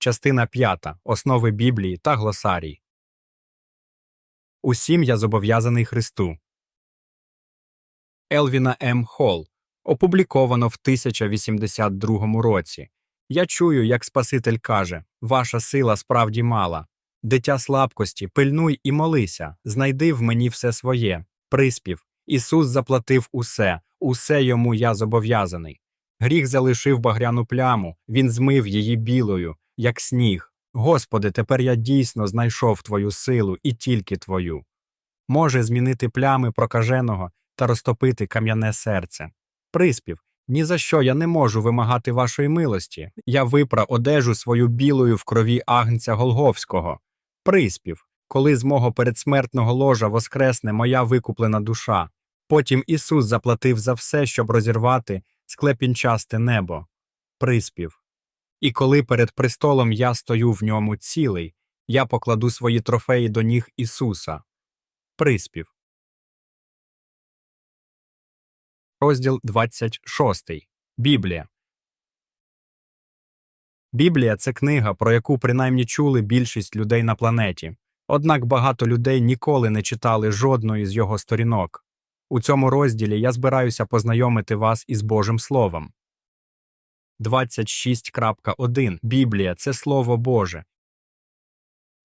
Частина 5. Основи Біблії та глосарій. Усім я зобов'язаний Христу. Елвіна М. Холл. Опубліковано в 1082 році. Я чую, як Спаситель каже: Ваша сила справді мала. Дитя слабкості, пильнуй і молися, знайди в мені все своє. Приспів. Ісус заплатив усе, усе йому я зобов'язаний. Гріх залишив багряну пляму, він змив її білою, як сніг. Господи, тепер я дійсно знайшов Твою силу і тільки Твою. Може змінити плями прокаженого та розтопити кам'яне серце. Приспів. Ні за що я не можу вимагати вашої милості. Я випра одежу свою білою в крові агнця Голговського. Приспів. Коли з мого передсмертного ложа воскресне моя викуплена душа. Потім Ісус заплатив за все, щоб розірвати склепінчасте небо. Приспів. І коли перед престолом я стою в ньому цілий, я покладу свої трофеї до ніг Ісуса. Приспів. Розділ 26. Біблія. Біблія це книга, про яку принаймні чули більшість людей на планеті. Однак багато людей ніколи не читали жодної з його сторінок. У цьому розділі я збираюся познайомити вас із Божим Словом. 26.1 Біблія це Слово Боже.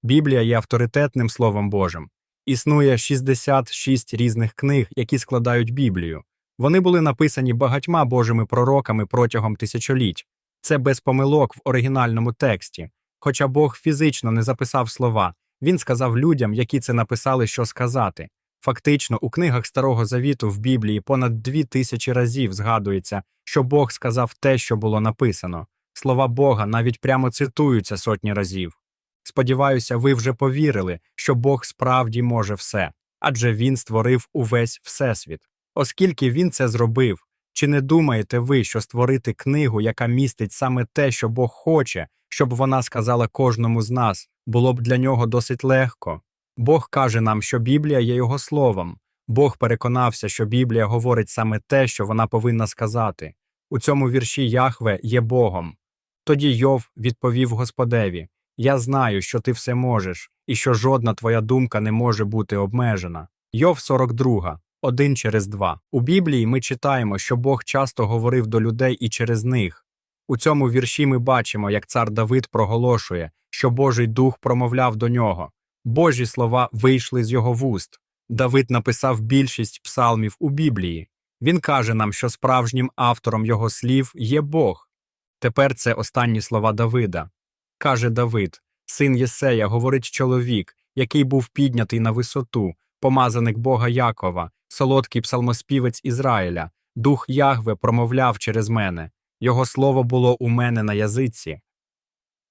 Біблія є авторитетним Словом Божим. Існує 66 різних книг, які складають Біблію. Вони були написані багатьма Божими пророками протягом тисячоліть. Це без помилок в оригінальному тексті. Хоча Бог фізично не записав слова, він сказав людям, які це написали, що сказати. Фактично, у книгах Старого Завіту в Біблії понад дві тисячі разів згадується, що Бог сказав те, що було написано. Слова Бога навіть прямо цитуються сотні разів. Сподіваюся, ви вже повірили, що Бог справді може все, адже Він створив увесь Всесвіт. Оскільки він це зробив, чи не думаєте ви, що створити книгу, яка містить саме те, що Бог хоче, щоб вона сказала кожному з нас, було б для нього досить легко? Бог каже нам, що Біблія є його словом. Бог переконався, що Біблія говорить саме те, що вона повинна сказати. У цьому вірші Яхве є Богом. Тоді Йов відповів Господеві: Я знаю, що ти все можеш, і що жодна твоя думка не може бути обмежена. Йов 42. Один через два. У Біблії ми читаємо, що Бог часто говорив до людей і через них. У цьому вірші ми бачимо, як цар Давид проголошує, що Божий дух промовляв до нього. Божі слова вийшли з його вуст. Давид написав більшість псалмів у Біблії. Він каже нам, що справжнім автором його слів є Бог. Тепер це останні слова Давида. Каже Давид, син Єсея, говорить чоловік, який був піднятий на висоту, помазаник Бога Якова, солодкий псалмоспівець Ізраїля, дух Ягве промовляв через мене, його слово було у мене на язиці.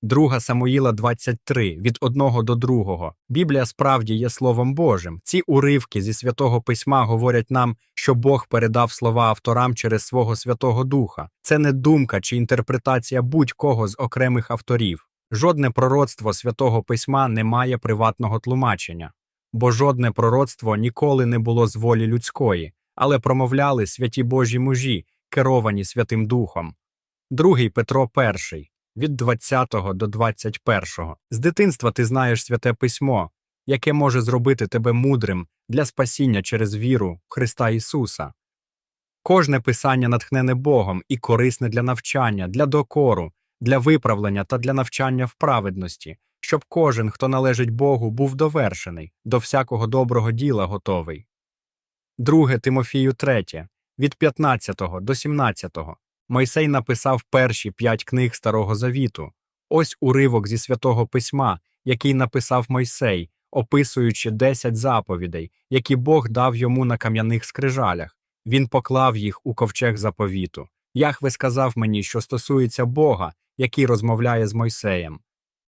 Друга Самуїла 23, від одного до другого. Біблія справді є Словом Божим. Ці уривки зі святого письма говорять нам, що Бог передав слова авторам через свого Святого Духа. Це не думка чи інтерпретація будь-кого з окремих авторів. Жодне пророцтво святого письма не має приватного тлумачення бо жодне пророцтво ніколи не було з волі людської, але промовляли святі Божі мужі, керовані Святим Духом. Другий Петро І, від 20 до 21. З дитинства ти знаєш святе письмо, яке може зробити тебе мудрим для спасіння через віру Христа Ісуса. Кожне писання натхнене Богом і корисне для навчання, для докору, для виправлення та для навчання в праведності, щоб кожен, хто належить Богу, був довершений, до всякого доброго діла готовий. Друге Тимофію 3, від 15 до 17. Мойсей написав перші п'ять книг Старого Завіту. Ось уривок зі святого письма, який написав Мойсей, описуючи десять заповідей, які Бог дав йому на кам'яних скрижалях. Він поклав їх у ковчег заповіту. Яхве сказав мені, що стосується Бога, який розмовляє з Мойсеєм.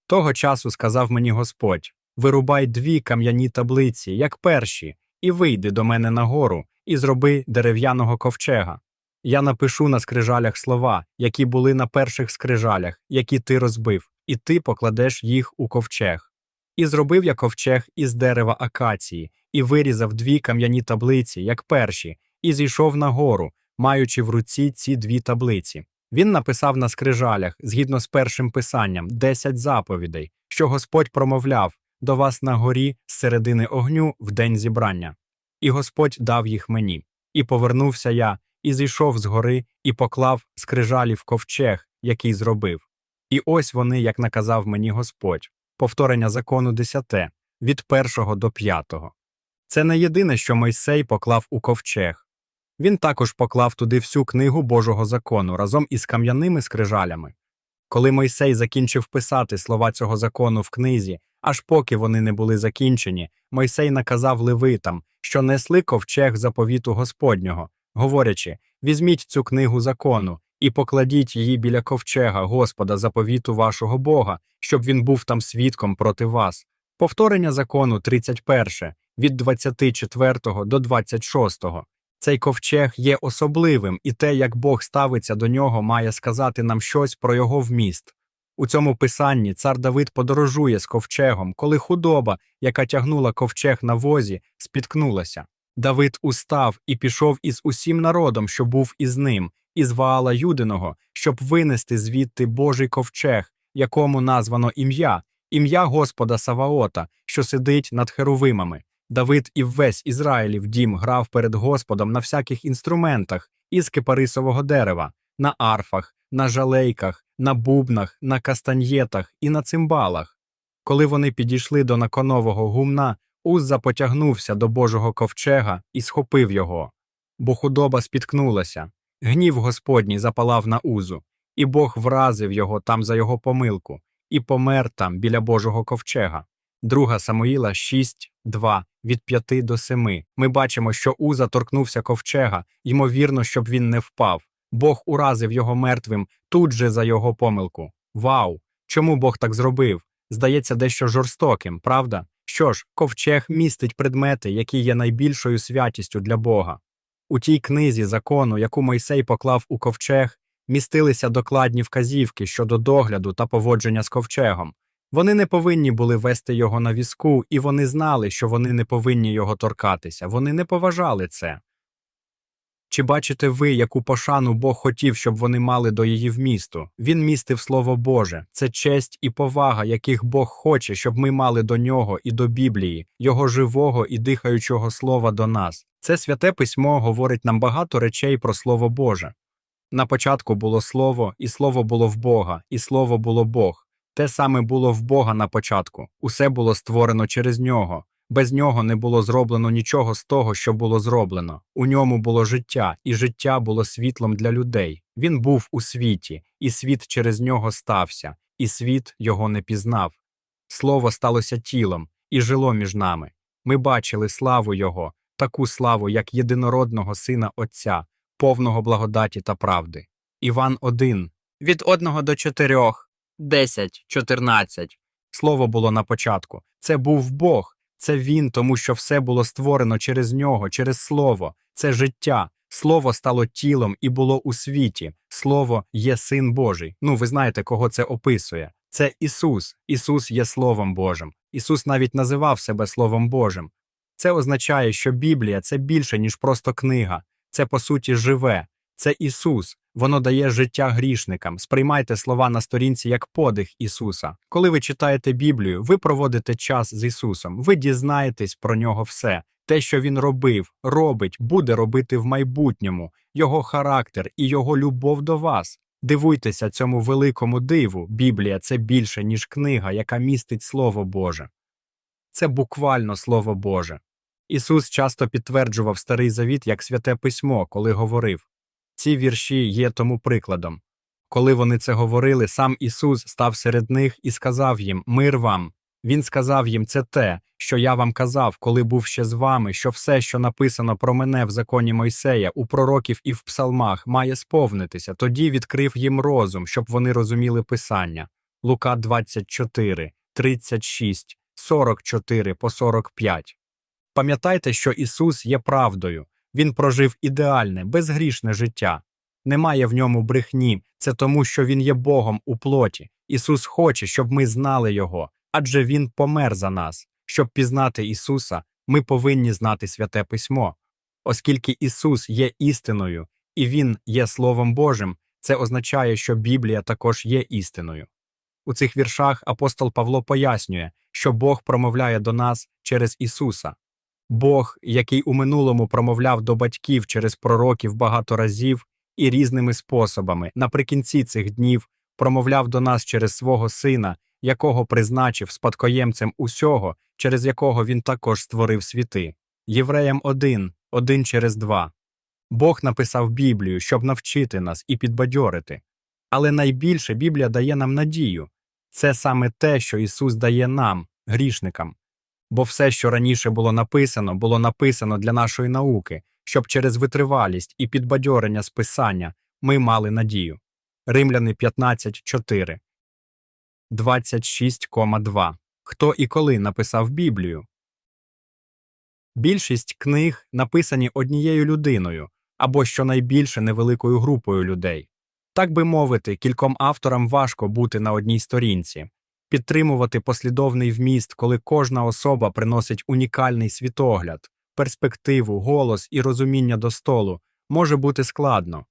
Того часу сказав мені Господь вирубай дві кам'яні таблиці, як перші, і вийди до мене нагору, і зроби дерев'яного ковчега. Я напишу на скрижалях слова, які були на перших скрижалях, які ти розбив, і ти покладеш їх у ковчег. І зробив я ковчег із дерева акації, і вирізав дві кам'яні таблиці, як перші, і зійшов нагору, маючи в руці ці дві таблиці. Він написав на скрижалях, згідно з першим писанням, десять заповідей, що Господь промовляв до вас на горі з середини огню в день зібрання. І Господь дав їх мені. І повернувся я, і зійшов з гори, і поклав скрижалі в ковчег, який зробив. І ось вони, як наказав мені Господь, повторення закону десяте, від першого до п'ятого. Це не єдине, що Мойсей поклав у ковчег. Він також поклав туди всю книгу Божого закону разом із кам'яними скрижалями. Коли Мойсей закінчив писати слова цього закону в книзі, аж поки вони не були закінчені, Мойсей наказав левитам, що несли ковчег заповіту Господнього, говорячи: візьміть цю книгу закону і покладіть її біля ковчега Господа заповіту вашого Бога, щоб він був там свідком проти вас. Повторення закону 31, від 24 до 26. Цей ковчег є особливим, і те, як Бог ставиться до нього, має сказати нам щось про його вміст. У цьому писанні цар Давид подорожує з ковчегом, коли худоба, яка тягнула ковчег на возі, спіткнулася. Давид устав і пішов із усім народом, що був із ним, із Ваала Юдиного, щоб винести звідти Божий ковчег, якому названо ім'я, ім'я Господа Саваота, що сидить над херовимами. Давид і весь Ізраїлів дім грав перед Господом на всяких інструментах із кипарисового дерева, на арфах, на жалейках, на бубнах, на кастаньєтах і на цимбалах. Коли вони підійшли до наконового гумна, Узза потягнувся до Божого ковчега і схопив його. Бо худоба спіткнулася. Гнів Господній запалав на Узу, і Бог вразив його там за його помилку, і помер там біля Божого ковчега. Друга Самуїла 6, 2, від 5 до 7. Ми бачимо, що Уза торкнувся ковчега, ймовірно, щоб він не впав. Бог уразив його мертвим тут же за його помилку. Вау! Чому Бог так зробив? Здається, дещо жорстоким, правда? Що ж, ковчег містить предмети, які є найбільшою святістю для Бога. У тій книзі закону, яку Мойсей поклав у ковчег, містилися докладні вказівки щодо догляду та поводження з ковчегом. Вони не повинні були вести його на візку, і вони знали, що вони не повинні його торкатися. Вони не поважали це. Чи бачите ви, яку пошану Бог хотів, щоб вони мали до її вмісту? Він містив Слово Боже, це честь і повага, яких Бог хоче, щоб ми мали до нього і до Біблії, його живого і дихаючого слова до нас. Це святе письмо говорить нам багато речей про Слово Боже. На початку було Слово, і Слово було в Бога, і Слово було Бог. Те саме було в Бога на початку, усе було створено через нього. Без нього не було зроблено нічого з того, що було зроблено. У ньому було життя, і життя було світлом для людей. Він був у світі, і світ через нього стався, і світ його не пізнав. Слово сталося тілом і жило між нами. Ми бачили славу Його, таку славу, як єдинородного Сина Отця, повного благодаті та правди. Іван 1, від 1 до 4, 10, 14. Слово було на початку. Це був Бог. Це він, тому що все було створено через нього, через слово, це життя. Слово стало тілом і було у світі. Слово є син Божий. Ну, ви знаєте, кого це описує. Це Ісус. Ісус є Словом Божим. Ісус навіть називав себе Словом Божим. Це означає, що Біблія це більше, ніж просто книга. Це по суті живе. Це Ісус. Воно дає життя грішникам. Сприймайте слова на сторінці як подих Ісуса. Коли ви читаєте Біблію, ви проводите час з Ісусом, ви дізнаєтесь про нього все. Те, що він робив, робить, буде робити в майбутньому, його характер і його любов до вас. Дивуйтеся цьому великому диву. Біблія це більше, ніж книга, яка містить Слово Боже. Це буквально Слово Боже. Ісус часто підтверджував Старий Завіт як святе письмо, коли говорив. Ці вірші є тому прикладом. Коли вони це говорили, сам Ісус став серед них і сказав їм Мир вам. Він сказав їм це те, що я вам казав, коли був ще з вами, що все, що написано про мене в законі Мойсея, у пророків і в псалмах, має сповнитися. Тоді відкрив їм розум, щоб вони розуміли Писання. Лука 24, 36, 44 по 45. Пам'ятайте, що Ісус є правдою. Він прожив ідеальне, безгрішне життя. Немає в ньому брехні, це тому, що Він є Богом у плоті. Ісус хоче, щоб ми знали Його, адже Він помер за нас. Щоб пізнати Ісуса, ми повинні знати святе письмо. Оскільки Ісус є істиною і Він є Словом Божим, Це означає, що Біблія також є істиною. У цих віршах апостол Павло пояснює, що Бог промовляє до нас через Ісуса. Бог, який у минулому промовляв до батьків через пророків багато разів і різними способами, наприкінці цих днів промовляв до нас через свого Сина, якого призначив спадкоємцем усього, через якого він також створив світи. Євреям 1, 1 через 2. Бог написав Біблію, щоб навчити нас і підбадьорити. Але найбільше Біблія дає нам надію. Це саме те, що Ісус дає нам, грішникам. Бо все, що раніше було написано, було написано для нашої науки, щоб через витривалість і підбадьорення з Писання ми мали надію. Римляни 15.4 26,2 Хто і коли написав Біблію? Більшість книг написані однією людиною або щонайбільше невеликою групою людей. Так би мовити, кільком авторам важко бути на одній сторінці, підтримувати послідовний вміст, коли кожна особа приносить унікальний світогляд, перспективу, голос і розуміння до столу, може бути складно.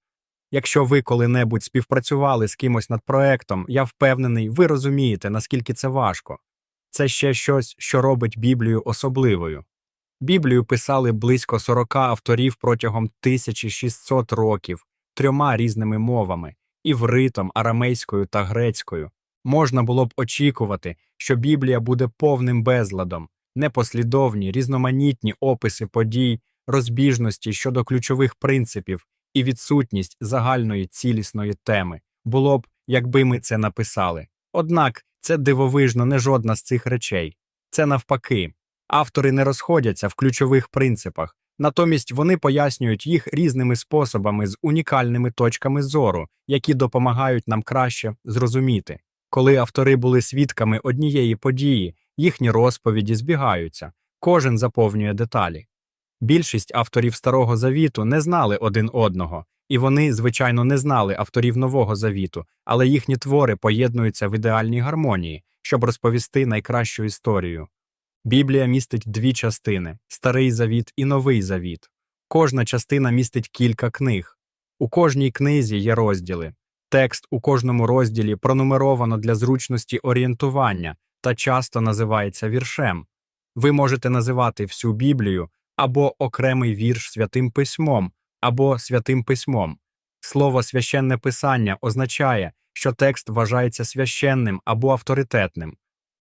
Якщо ви коли-небудь співпрацювали з кимось над проектом, я впевнений, ви розумієте, наскільки це важко. Це ще щось, що робить Біблію особливою. Біблію писали близько 40 авторів протягом 1600 років трьома різними мовами івритом, арамейською та грецькою. Можна було б очікувати, що Біблія буде повним безладом, непослідовні, різноманітні описи подій, розбіжності щодо ключових принципів і відсутність загальної цілісної теми. Було б, якби ми це написали. Однак це дивовижно не жодна з цих речей. Це навпаки. Автори не розходяться в ключових принципах, натомість вони пояснюють їх різними способами з унікальними точками зору, які допомагають нам краще зрозуміти. Коли автори були свідками однієї події, їхні розповіді збігаються, кожен заповнює деталі. Більшість авторів Старого Завіту не знали один одного, і вони, звичайно, не знали авторів Нового Завіту, але їхні твори поєднуються в ідеальній гармонії, щоб розповісти найкращу історію. Біблія містить дві частини Старий Завіт і Новий Завіт. Кожна частина містить кілька книг. У кожній книзі є розділи. Текст у кожному розділі пронумеровано для зручності орієнтування та часто називається віршем. Ви можете називати всю Біблію або окремий вірш святим письмом, або святим письмом. Слово священне писання означає, що текст вважається священним або авторитетним.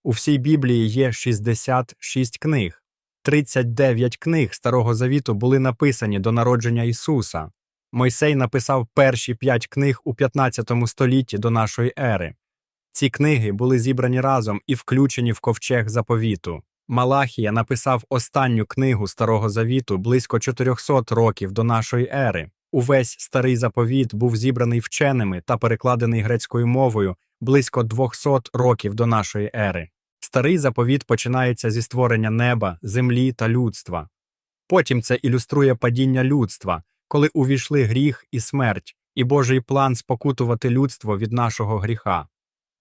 У всій Біблії є 66 книг. 39 книг Старого Завіту були написані до народження Ісуса. Мойсей написав перші п'ять книг у 15 столітті до нашої ери. Ці книги були зібрані разом і включені в ковчег заповіту. Малахія написав останню книгу Старого Завіту близько 400 років до нашої ери. Увесь старий заповіт був зібраний вченими та перекладений грецькою мовою близько 200 років до нашої ери. Старий заповіт починається зі створення неба, землі та людства. Потім це ілюструє падіння людства, коли увійшли гріх і смерть, і Божий план спокутувати людство від нашого гріха.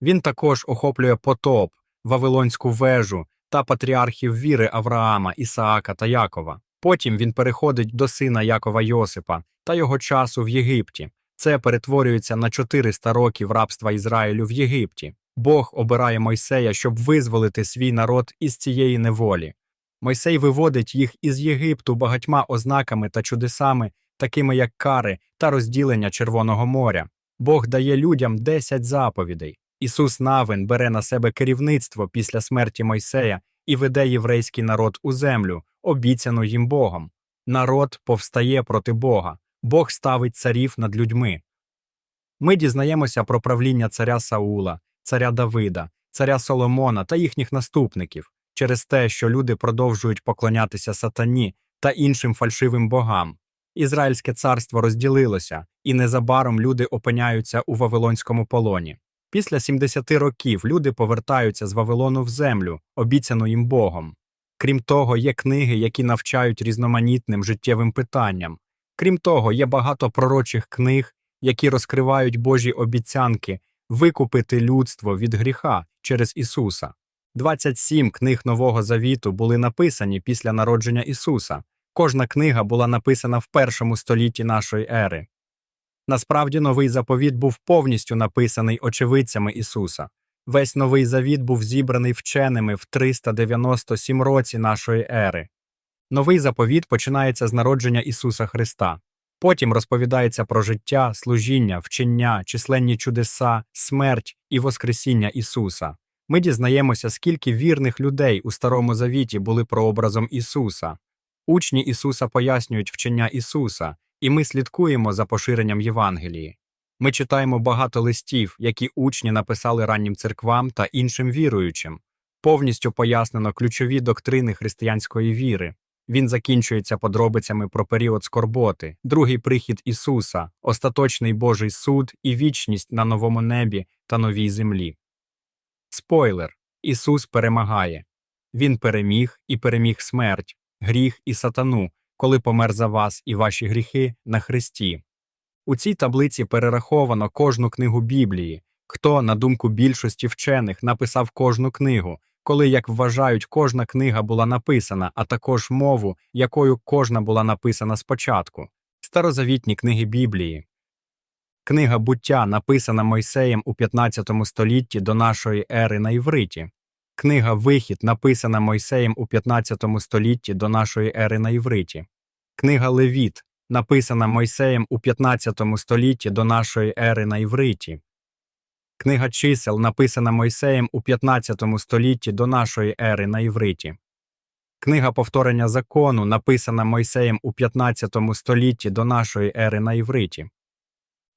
Він також охоплює потоп, Вавилонську вежу та патріархів віри Авраама, Ісаака та Якова. Потім він переходить до сина Якова Йосипа та його часу в Єгипті. Це перетворюється на 400 років рабства Ізраїлю в Єгипті. Бог обирає Мойсея, щоб визволити свій народ із цієї неволі. Мойсей виводить їх із Єгипту багатьма ознаками та чудесами, такими як кари та розділення Червоного моря. Бог дає людям 10 заповідей. Ісус Навин бере на себе керівництво після смерті Мойсея і веде єврейський народ у землю, обіцяну їм Богом. Народ повстає проти Бога, Бог ставить царів над людьми. Ми дізнаємося про правління царя Саула, царя Давида, царя Соломона та їхніх наступників через те, що люди продовжують поклонятися сатані та іншим фальшивим богам. Ізраїльське царство розділилося, і незабаром люди опиняються у Вавилонському полоні. Після 70 років люди повертаються з Вавилону в землю, обіцяну їм Богом. Крім того, є книги, які навчають різноманітним життєвим питанням. Крім того, є багато пророчих книг, які розкривають Божі обіцянки викупити людство від гріха через Ісуса. 27 книг Нового Завіту були написані після народження Ісуса. Кожна книга була написана в першому столітті нашої ери. Насправді, новий заповіт був повністю написаний очевидцями Ісуса. Весь новий завіт був зібраний вченими в 397 році нашої ери. Новий заповіт починається з народження Ісуса Христа. Потім розповідається про життя, служіння, вчення, численні чудеса, смерть і Воскресіння Ісуса. Ми дізнаємося, скільки вірних людей у Старому Завіті були прообразом Ісуса. Учні Ісуса пояснюють вчення Ісуса, і ми слідкуємо за поширенням Євангелії. Ми читаємо багато листів, які учні написали раннім церквам та іншим віруючим. Повністю пояснено ключові доктрини християнської віри. Він закінчується подробицями про період скорботи, другий прихід Ісуса, остаточний Божий суд і вічність на новому небі та новій землі. Спойлер Ісус перемагає. Він переміг і переміг смерть, гріх і сатану, коли помер за вас і ваші гріхи на Христі. У цій таблиці перераховано кожну книгу Біблії, хто, на думку більшості вчених, написав кожну книгу, коли, як вважають, кожна книга була написана, а також мову, якою кожна була написана спочатку. Старозавітні книги Біблії. Книга буття написана Мойсеєм у 15 столітті до нашої ери на івриті. Книга Вихід написана Мойсеєм у 15 столітті до нашої ери на івриті. Книга Левіт написана Мойсеєм у 15 столітті до нашої ери на івриті. Книга чисел написана Мойсеєм у 15 столітті до нашої ери на івриті. Книга повторення закону написана Мойсеєм у 15 столітті до нашої ери на івриті.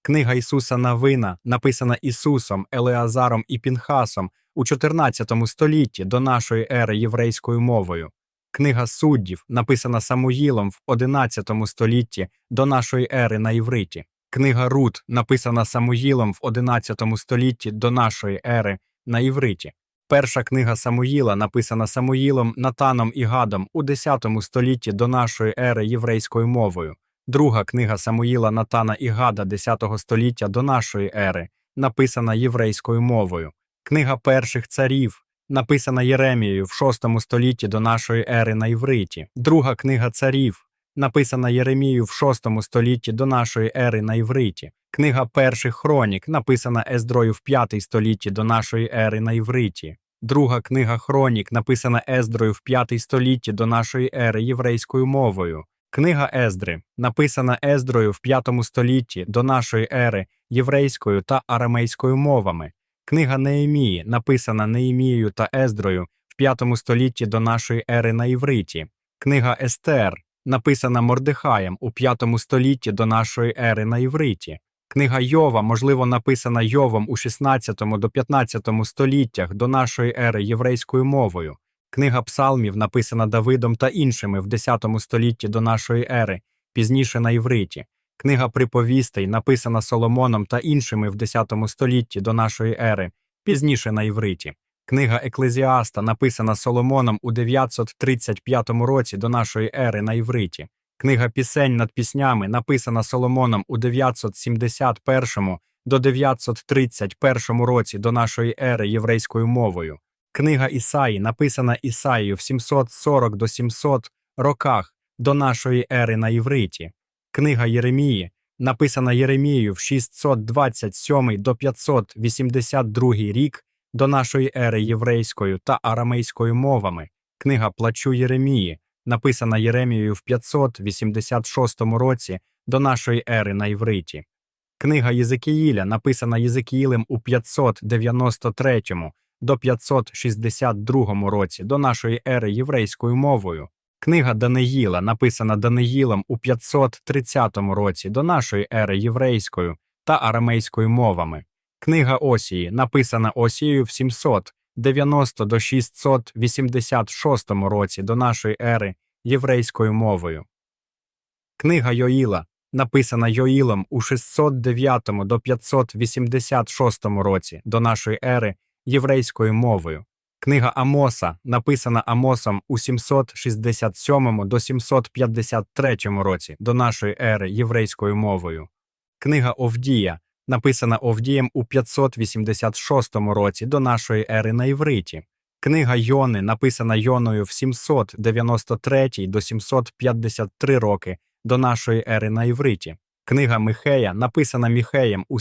Книга Ісуса Навина написана Ісусом, Елеазаром і Пінхасом у 14 столітті до нашої ери єврейською мовою. Книга суддів написана Самуїлом в 11 столітті до нашої ери на івриті. Книга Рут написана Самуїлом в 11 столітті до нашої ери на івриті. Перша книга Самуїла написана Самуїлом, Натаном і Гадом у 10 столітті до нашої ери єврейською мовою. Друга книга Самуїла, Натана і Гада 10 століття до нашої ери, написана єврейською мовою. Книга перших царів написана Єремією в 6 столітті до нашої ери на івриті. Друга книга царів написана Єремією в 6 столітті до нашої ери на івриті. Книга перших хронік написана Ездрою в 5 столітті до нашої ери на івриті. Друга книга хронік написана Ездрою в 5 столітті до нашої ери єврейською мовою. Книга Ездри написана Ездрою в 5 столітті до нашої ери єврейською та арамейською мовами. Книга Неемії написана Неемією та Ездрою в 5 столітті до нашої ери на івриті. Книга Естер написана Мордехаєм у 5 столітті до нашої ери на івриті. Книга Йова, можливо, написана Йовом у 16 до 15 століттях до нашої ери єврейською мовою. Книга Псалмів написана Давидом та іншими в 10 столітті до нашої ери, пізніше на івриті. Книга приповістей написана Соломоном та іншими в 10 столітті до нашої ери, пізніше на івриті. Книга Еклезіаста написана Соломоном у 935 році до нашої ери на івриті. Книга Пісень над піснями написана Соломоном у 971 до 931 році до нашої ери єврейською мовою. Книга Ісаї написана Ісаїю в 740 до 700 роках до нашої ери на івриті. Книга Єремії написана Єремією в 627 до 582 рік до нашої ери єврейською та арамейською мовами. Книга Плачу Єремії написана Єремією в 586 році до нашої ери на івриті. Книга Єзекіїля написана Єзекіїлем у 593 до 562 році до нашої ери єврейською мовою. Книга Даниїла написана Даниїлом у 530 році до нашої ери єврейською та арамейською мовами. Книга Осії написана Осією в 790 до 686 році до нашої ери єврейською мовою. Книга Йоїла написана Йоїлом у 609 до 586 році до нашої ери єврейською мовою. Книга Амоса написана Амосом у 767 до 753 році до нашої ери єврейською мовою. Книга Овдія написана Овдієм у 586 році до нашої ери на івриті. Книга Йони написана Йоною в 793 до 753 роки до нашої ери на івриті. Книга Михея написана Міхеєм у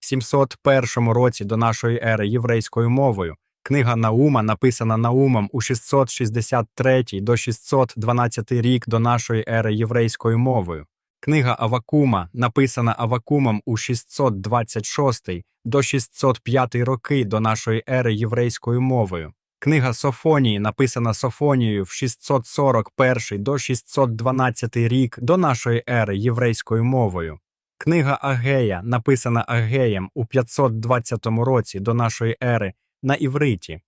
722-701 році до нашої ери єврейською мовою. Книга Наума написана Наумом у 663 до 612 рік до нашої ери єврейською мовою. Книга Авакума написана Авакумом у 626 до 605 роки до нашої ери єврейською мовою. Книга Софонії написана Софонією в 641 до 612 рік до нашої ери єврейською мовою. Книга Агея написана Агеєм у 520 році до нашої ери на івриті.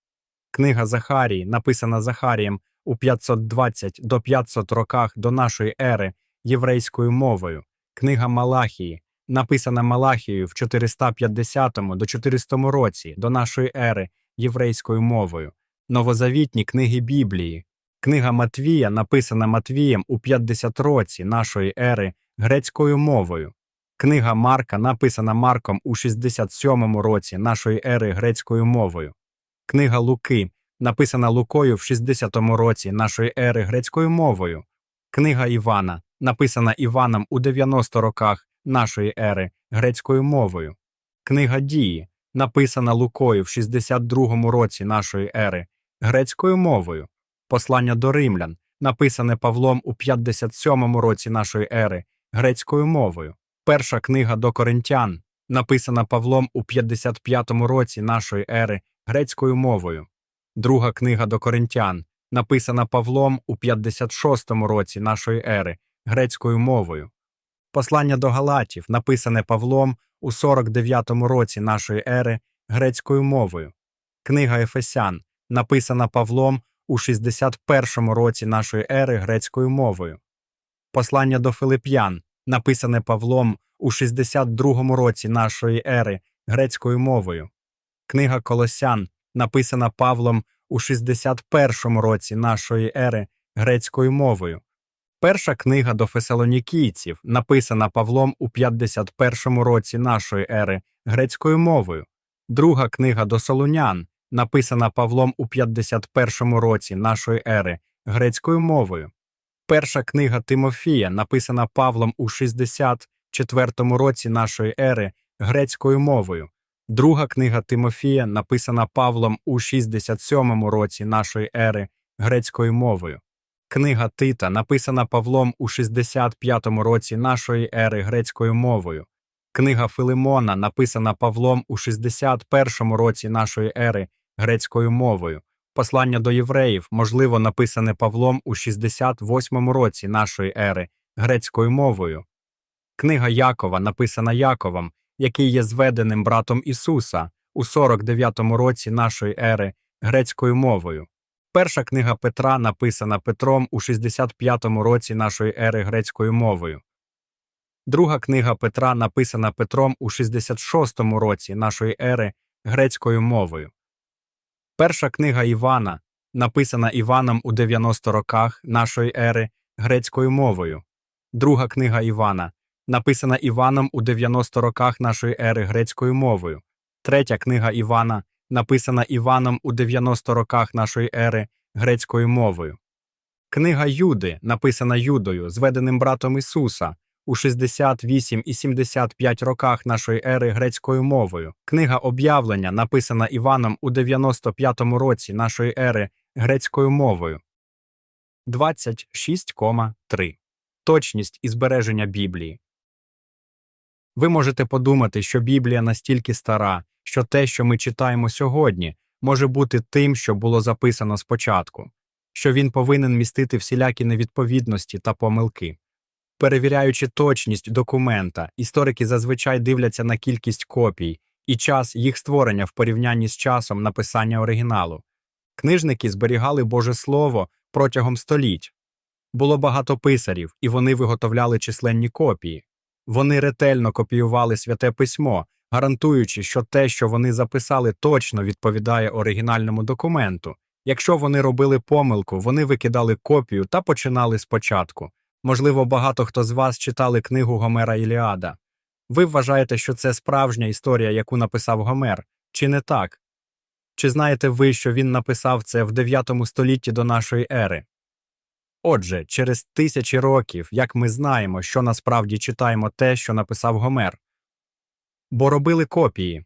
Книга Захарії написана Захарієм у 520 до 500 роках до нашої ери єврейською мовою. Книга Малахії написана Малахією в 450 до 400 році до нашої ери єврейською мовою. Новозавітні книги Біблії. Книга Матвія написана Матвієм у 50 році нашої ери грецькою мовою. Книга Марка написана Марком у 67-му році нашої ери грецькою мовою. Книга Луки написана Лукою в 60-му році нашої ери грецькою мовою. Книга Івана написана Іваном у 90 роках нашої ери грецькою мовою. Книга Дії написана Лукою в 62-му році нашої ери грецькою мовою. Послання до римлян написане Павлом у 57-му році нашої ери грецькою мовою. Перша книга до Коринтян написана Павлом у 55 році нашої ери грецькою мовою. Друга книга до Коринтян написана Павлом у 56 році нашої ери грецькою мовою. Послання до Галатів написане Павлом у 49 році нашої ери грецькою мовою. Книга Ефесян написана Павлом у 61 році нашої ери грецькою мовою. Послання до Филип'ян написане Павлом у 62 році нашої ери грецькою мовою. Книга Колосян написана Павлом у 61 році нашої ери грецькою мовою. Перша книга до фесалонікійців написана Павлом у 51 році нашої ери грецькою мовою. Друга книга до Солунян написана Павлом у 51 році нашої ери грецькою мовою. Перша книга Тимофія написана Павлом у 64 році нашої ери грецькою мовою. Друга книга Тимофія написана Павлом у 67 році нашої ери грецькою мовою. Книга Тита написана Павлом у 65 році нашої ери грецькою мовою. Книга Филимона написана Павлом у 61 році нашої ери грецькою мовою. Послання до євреїв, можливо, написане Павлом у 68 році нашої ери грецькою мовою. Книга Якова написана Яковом, який є зведеним братом Ісуса у 49 році нашої ери грецькою мовою. Перша книга Петра написана Петром у 65 році нашої ери грецькою мовою. Друга книга Петра написана Петром у 66 році нашої ери грецькою мовою. Перша книга Івана написана Іваном у 90 роках нашої ери грецькою мовою. Друга книга Івана написана Іваном у 90 роках нашої ери грецькою мовою. Третя книга Івана написана Іваном у 90 роках нашої ери грецькою мовою. Книга Юди написана Юдою, зведеним братом Ісуса у 68 і 75 роках нашої ери грецькою мовою. Книга Об'явлення написана Іваном у 95-му році нашої ери грецькою мовою. 26,3. Точність і збереження Біблії. Ви можете подумати, що Біблія настільки стара, що те, що ми читаємо сьогодні, може бути тим, що було записано спочатку, що він повинен містити всілякі невідповідності та помилки. Перевіряючи точність документа, історики зазвичай дивляться на кількість копій і час їх створення в порівнянні з часом написання оригіналу. Книжники зберігали Боже Слово протягом століть. Було багато писарів, і вони виготовляли численні копії. Вони ретельно копіювали святе письмо, гарантуючи, що те, що вони записали, точно відповідає оригінальному документу. Якщо вони робили помилку, вони викидали копію та починали спочатку. Можливо, багато хто з вас читали книгу Гомера Іліада. Ви вважаєте, що це справжня історія, яку написав Гомер, чи не так? Чи знаєте ви, що він написав це в 9 столітті до нашої ери? Отже, через тисячі років, як ми знаємо, що насправді читаємо те, що написав Гомер. Бо робили копії.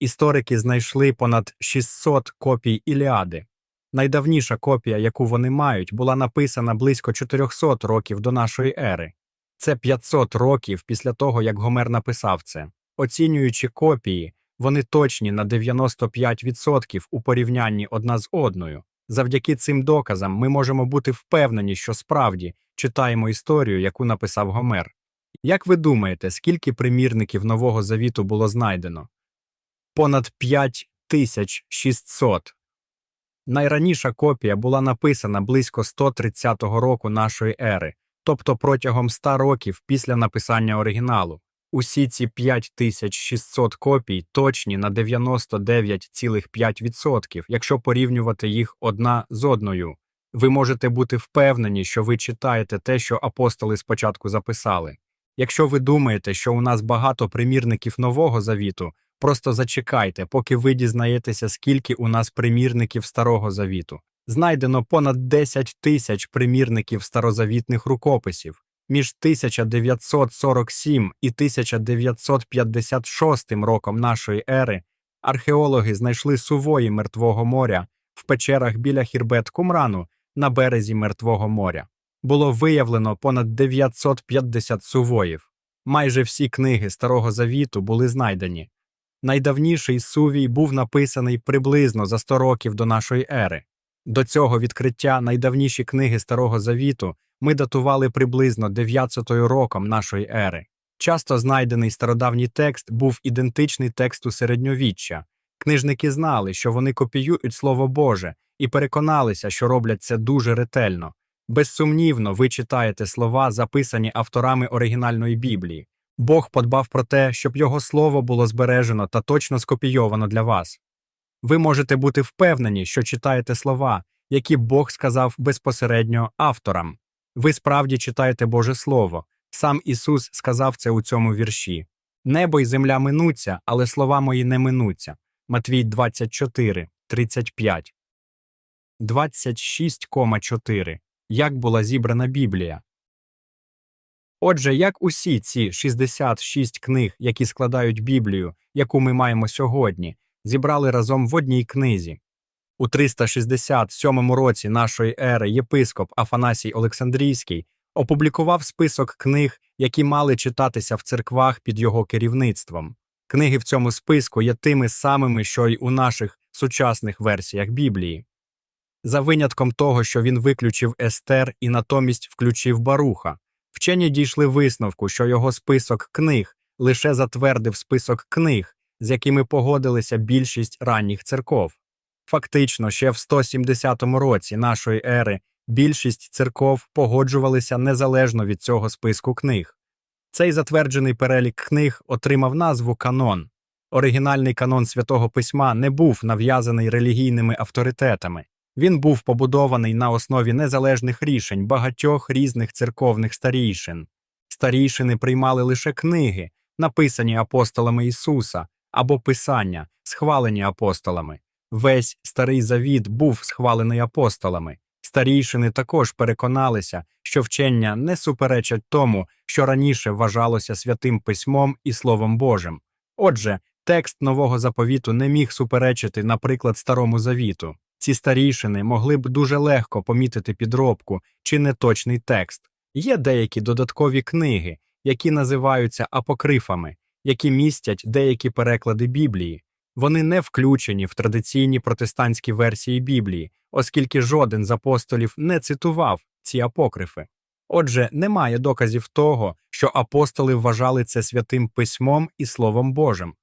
Історики знайшли понад 600 копій Іліади. Найдавніша копія, яку вони мають, була написана близько 400 років до нашої ери. Це 500 років після того, як Гомер написав це. Оцінюючи копії, вони точні на 95% у порівнянні одна з одною. Завдяки цим доказам ми можемо бути впевнені, що справді читаємо історію, яку написав Гомер. Як ви думаєте, скільки примірників Нового Завіту було знайдено? Понад 5600. Найраніша копія була написана близько 130 року нашої ери, тобто протягом 100 років після написання оригіналу. Усі ці 5600 копій точні на 99,5%, якщо порівнювати їх одна з одною. Ви можете бути впевнені, що ви читаєте те, що апостоли спочатку записали. Якщо ви думаєте, що у нас багато примірників Нового Завіту, просто зачекайте, поки ви дізнаєтеся, скільки у нас примірників Старого Завіту. Знайдено понад 10 тисяч примірників старозавітних рукописів. Між 1947 і 1956 роком нашої ери археологи знайшли сувої Мертвого моря в печерах біля Хірбет Кумрану на березі Мертвого моря. Було виявлено понад 950 сувоїв. Майже всі книги Старого Завіту були знайдені. Найдавніший сувій був написаний приблизно за 100 років до нашої ери. До цього відкриття найдавніші книги Старого Завіту ми датували приблизно 900 роком нашої ери. Часто знайдений стародавній текст був ідентичний тексту середньовіччя. Книжники знали, що вони копіюють Слово Боже, і переконалися, що роблять це дуже ретельно. Безсумнівно, ви читаєте слова, записані авторами оригінальної Біблії. Бог подбав про те, щоб його слово було збережено та точно скопійовано для вас. Ви можете бути впевнені, що читаєте слова, які Бог сказав безпосередньо авторам. Ви справді читаєте Боже Слово. Сам Ісус сказав це у цьому вірші. Небо й земля минуться, але слова мої не минуться. Матвій 24, 35. 26,4. Як була зібрана Біблія? Отже, як усі ці 66 книг, які складають Біблію, яку ми маємо сьогодні, зібрали разом в одній книзі. У 367 році нашої ери єпископ Афанасій Олександрійський опублікував список книг, які мали читатися в церквах під його керівництвом. Книги в цьому списку є тими самими, що й у наших сучасних версіях Біблії. За винятком того, що він виключив Естер і натомість включив Баруха, вчені дійшли висновку, що його список книг лише затвердив список книг, з якими погодилися більшість ранніх церков. Фактично, ще в 170 році нашої ери більшість церков погоджувалися незалежно від цього списку книг. Цей затверджений перелік книг отримав назву канон. Оригінальний канон святого письма не був нав'язаний релігійними авторитетами. Він був побудований на основі незалежних рішень багатьох різних церковних старійшин. Старійшини приймали лише книги, написані апостолами Ісуса, або писання, схвалені апостолами. Весь старий завіт був схвалений апостолами. Старійшини також переконалися, що вчення не суперечать тому, що раніше вважалося святим письмом і Словом Божим. Отже, текст нового заповіту не міг суперечити, наприклад, старому завіту. Ці старійшини могли б дуже легко помітити підробку чи неточний текст. Є деякі додаткові книги, які називаються апокрифами, які містять деякі переклади Біблії. Вони не включені в традиційні протестантські версії Біблії, оскільки жоден з апостолів не цитував ці апокрифи. Отже, немає доказів того, що апостоли вважали це святим письмом і Словом Божим.